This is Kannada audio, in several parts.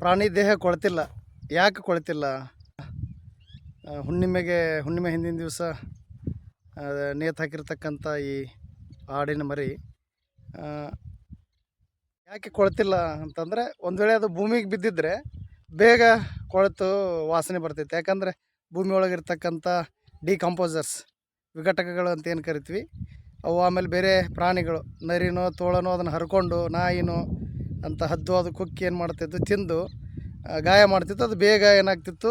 ಪ್ರಾಣಿ ದೇಹ ಕೊಳ್ತಿಲ್ಲ. ಯಾಕೆ ಕೊಳ್ತಿಲ್ಲ? ಹುಣ್ಣಿಮೆಗೆ, ಹುಣ್ಣಿಮೆ ಹಿಂದಿನ ದಿವಸ ನೇತು ಹಾಕಿರ್ತಕ್ಕಂಥ ಈ ಆಡಿನ ಮರಿ ಯಾಕೆ ಕೊಳ್ತಿಲ್ಲ ಅಂತಂದರೆ ಒಂದು ವೇಳೆ ಅದು ಭೂಮಿಗೆ ಬಿದ್ದಿದ್ರೆ ಬೇಗ ಕೊಳೆತು ವಾಸನೆ ಬರ್ತೈತೆ. ಯಾಕಂದರೆ ಭೂಮಿ ಒಳಗಿರ್ತಕ್ಕಂಥ ಡಿಕಂಪೋಸರ್ಸ್ ವಿಘಟಕಗಳು ಅಂತ ಏನು ಕರಿತೀವಿ, ಅವು ಆಮೇಲೆ ಬೇರೆ ಪ್ರಾಣಿಗಳು, ನರಿನೋ, ತೋಳನೋ ಅದನ್ನು ಹರ್ಕೊಂಡು ನಾಯಿನೋ ಅಂತ ಹದ್ದು ಅದು ಕುಕ್ಕಿ ಏನು ಮಾಡ್ತಿತ್ತು, ತಿಂದು ಗಾಯ ಮಾಡ್ತಿತ್ತು, ಅದು ಬೇಗ ಏನಾಗ್ತಿತ್ತು,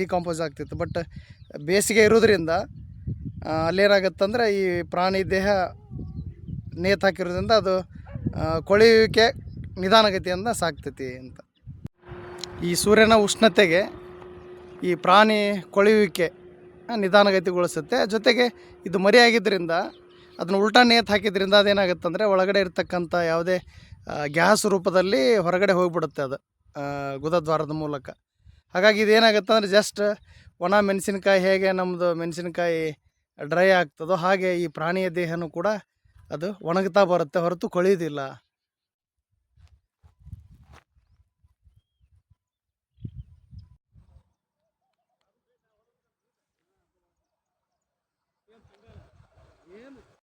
ಡಿಕಾಂಪೋಸ್ ಆಗ್ತಿತ್ತು. ಬಟ್ ಬೇಸಿಗೆ ಇರೋದ್ರಿಂದ ಅಲ್ಲೇನಾಗುತ್ತಂದ್ರೆ ಈ ಪ್ರಾಣಿ ದೇಹ ನೇತು ಹಾಕಿರೋದ್ರಿಂದ ಅದು ಕೊಳೆಯುವಿಕೆ ನಿಧಾನಗತಿಯಿಂದ ಸಾಕ್ತೈತಿ ಅಂತ. ಈ ಸೂರ್ಯನ ಉಷ್ಣತೆಗೆ ಈ ಪ್ರಾಣಿ ಕೊಳೆಯುವಿಕೆ ನಿಧಾನಗತಿಗೊಳಿಸುತ್ತೆ. ಜೊತೆಗೆ ಇದು ಮರಿಯಾಗಿದ್ದರಿಂದ ಅದನ್ನು ಉಲ್ಟಾ ನೇತು ಹಾಕಿದ್ರಿಂದ ಅದೇನಾಗುತ್ತಂದರೆ, ಒಳಗಡೆ ಇರತಕ್ಕಂಥ ಯಾವುದೇ ಗ್ಯಾಸ್ ರೂಪದಲ್ಲಿ ಹೊರಗಡೆ ಹೋಗಿಬಿಡುತ್ತೆ ಅದು ಗುದದ್ವಾರದ ಮೂಲಕ. ಹಾಗಾಗಿ ಇದೇನಾಗುತ್ತೆ ಅಂದರೆ ಜಸ್ಟ್ ಒಣ ಮೆಣಸಿನ್ಕಾಯಿ ಹೇಗೆ ನಮ್ಮದು ಮೆಣಸಿನ್ಕಾಯಿ ಡ್ರೈ ಆಗ್ತದೋ ಹಾಗೆ ಈ ಪ್ರಾಣಿಯ ದೇಹನೂ ಕೂಡ ಅದು ಒಣಗ್ತಾ ಬರುತ್ತೆ ಹೊರತು ಕೊಳೆಯೋದಿಲ್ಲ.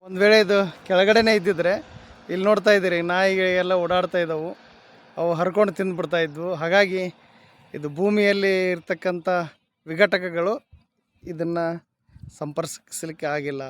ಒಂದು ವೇಳೆ ಇದು ಕೆಳಗಡೆನೇ ಇದ್ದಿದ್ರೆ ಇಲ್ಲಿ ನೋಡ್ತಾ ಇದ್ದೀರಿ ನಾಯಿಗಳಿಗೆಲ್ಲ ಓಡಾಡ್ತಾ ಇದ್ದಾವೆ. ಅವು ಹರ್ಕೊಂಡು ತಿಂದುಬಿಡ್ತಾ ಇದ್ವು. ಹಾಗಾಗಿ ಇದು ಭೂಮಿಯಲ್ಲಿ ಇರ್ತಕ್ಕಂಥ ವಿಘಟಕಗಳು ಇದನ್ನು ಸಂಪರ್ಕಿಸಲಿಕ್ಕೆ ಆಗಿಲ್ಲ.